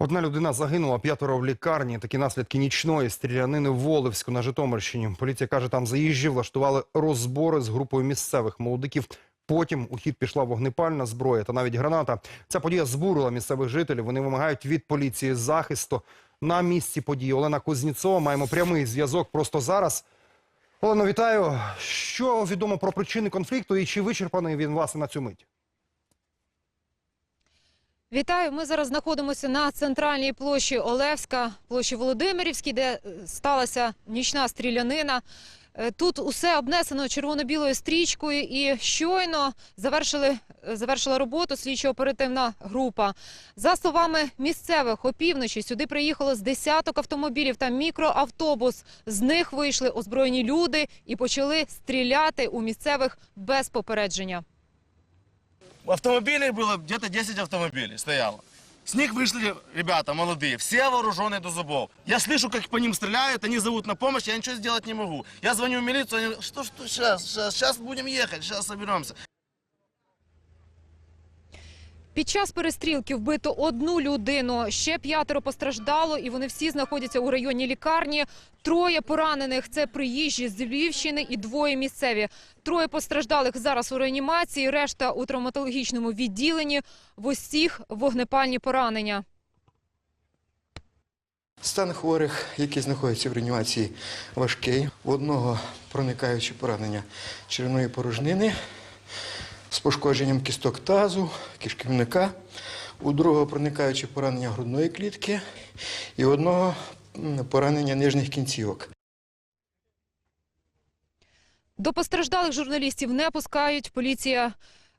Одна людина загинула, п'ятеро в лікарні. Такі наслідки нічної стрілянини в Волевську на Житомирщині. Поліція каже, там заїжджі влаштували розбори з групою місцевих молодиків. Потім у хід пішла вогнепальна зброя та навіть граната. Ця подія збурила місцевих жителів. Вони вимагають від поліції захисту. На місці події Олена Кузніцова. Маємо прямий зв'язок просто зараз. Олено, вітаю. Що відомо про причини конфлікту і чи вичерпаний він власне на цю мить? Вітаю. Ми зараз знаходимося на центральній площі Олевська, площі Володимирівській, де е, сталася нічна стрілянина. Е, Тут усе обнесено червоно-білою стрічкою і щойно завершили, е, завершила роботу слідчо-оперативна група. За словами місцевих, опівночі сюди приїхало з десяток автомобілів та мікроавтобус. З них вийшли озброєні люди і почали стріляти у місцевих без попередження Автомобилей было где-то 10 автомобилей стояло. С них вышли ребята молодые, все вооруженные до зубов. Я слышу, как по ним стреляют, они зовут на помощь, я ничего сделать не могу. Я звоню в милицию, они говорят, что, что, сейчас, сейчас, сейчас будем ехать, сейчас соберемся. Під час перестрілки вбито одну людину. Ще п'ятеро постраждало, і вони всі знаходяться у районній лікарні. Троє поранених це приїжджі з Львівщини і двоє місцеві. Троє постраждалих зараз у реанімації, решта у травматологічному відділенні. В усіх вогнепальні поранення. Стан хворих, які знаходяться в реанімації, важкий. У одного проникаюче поранення черевної порожнини з пошкодженням кісток тазу, кишківника, у другого проникаюче поранення грудної клітки і у одного поранення нижніх кінцівок. До постраждалих журналістів не пускають. Поліція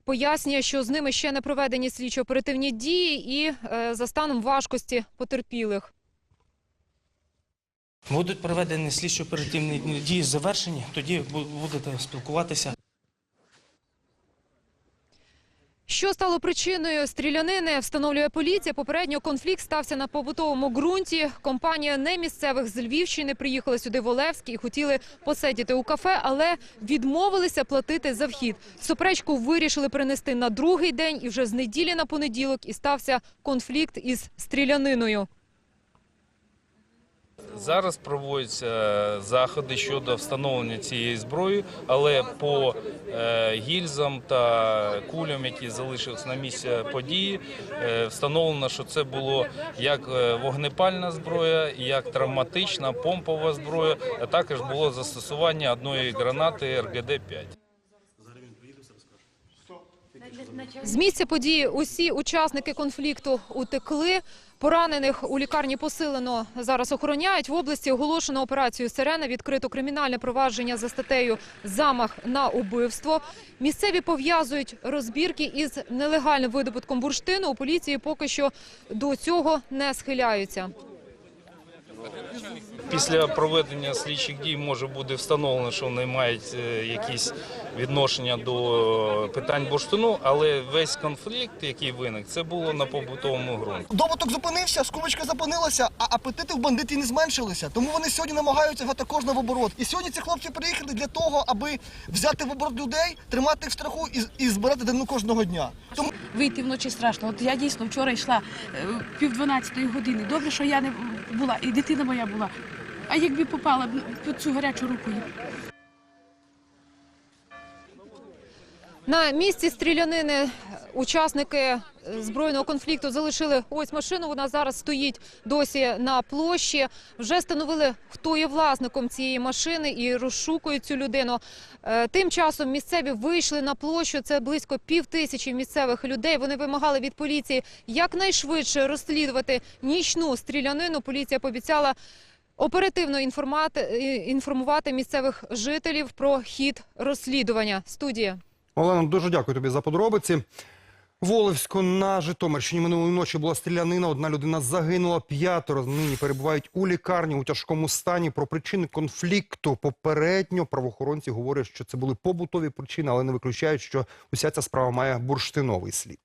пояснює, що з ними ще не проведені слідчо-оперативні дії і е, за станом важкості потерпілих. Будуть проведені слідчо-оперативні дії завершені, тоді будете спілкуватися. Що стало причиною стрілянини, встановлює поліція. Попередньо конфлікт стався на побутовому ґрунті. Компанія немісцевих з Львівщини приїхала сюди в Олевськ і хотіли посидіти у кафе, але відмовилися платити за вхід. Суперечку вирішили принести на другий день і вже з неділі на понеділок і стався конфлікт із стріляниною. Зараз проводяться заходи щодо встановлення цієї зброї, але по е, гільзам та кулям, які залишились на місці події, е, встановлено, що це було як е, вогнепальна зброя, як травматична помпова зброя, а також було застосування одної гранати РГД-5. З місця події усі учасники конфлікту утекли. Поранених у лікарні посилено зараз охороняють. В області оголошено операцію «Сирена», відкрито кримінальне провадження за статтею «Замах на убивство». Місцеві пов'язують розбірки із нелегальним видобутком бурштину. У поліції поки що до цього не схиляються. Після проведення слідчих дій може бути встановлено, що вони мають е, якісь відношення до питань бурштину, але весь конфлікт, який виник, це було на побутовому ґрунті. Добуток зупинився, скумочка зупинилася, а апетити в бандитів не зменшилися. Тому вони сьогодні намагаються взяти кожного в оборот. І сьогодні ці хлопці приїхали для того, аби взяти в оборот людей, тримати їх в страху і, і збирати данину кожного дня. Тому Вийти вночі страшно. От я дійсно вчора йшла е, пів дванадцятої години. Добре, що я не була, і дитина моя була. А якби попала б під цю гарячу руку. На місці стрілянини учасники е, збройного конфлікту залишили ось машину. Вона зараз стоїть досі на площі. Вже встановили, хто є власником цієї машини і розшукують цю людину. Е, Тим часом місцеві вийшли на площу. Це близько пів тисячі місцевих людей. Вони вимагали від поліції якнайшвидше розслідувати нічну стрілянину. Поліція пообіцяла оперативно інформати, е, інформувати місцевих жителів про хід розслідування. Студія. Олена, дуже дякую тобі за подробиці. Волевську на Житомирщині минулої ночі була стрілянина. Одна людина загинула, п'ятеро нині перебувають у лікарні у тяжкому стані. Про причини конфлікту попередньо правоохоронці говорять, що це були побутові причини, але не виключають, що уся ця справа має бурштиновий слід.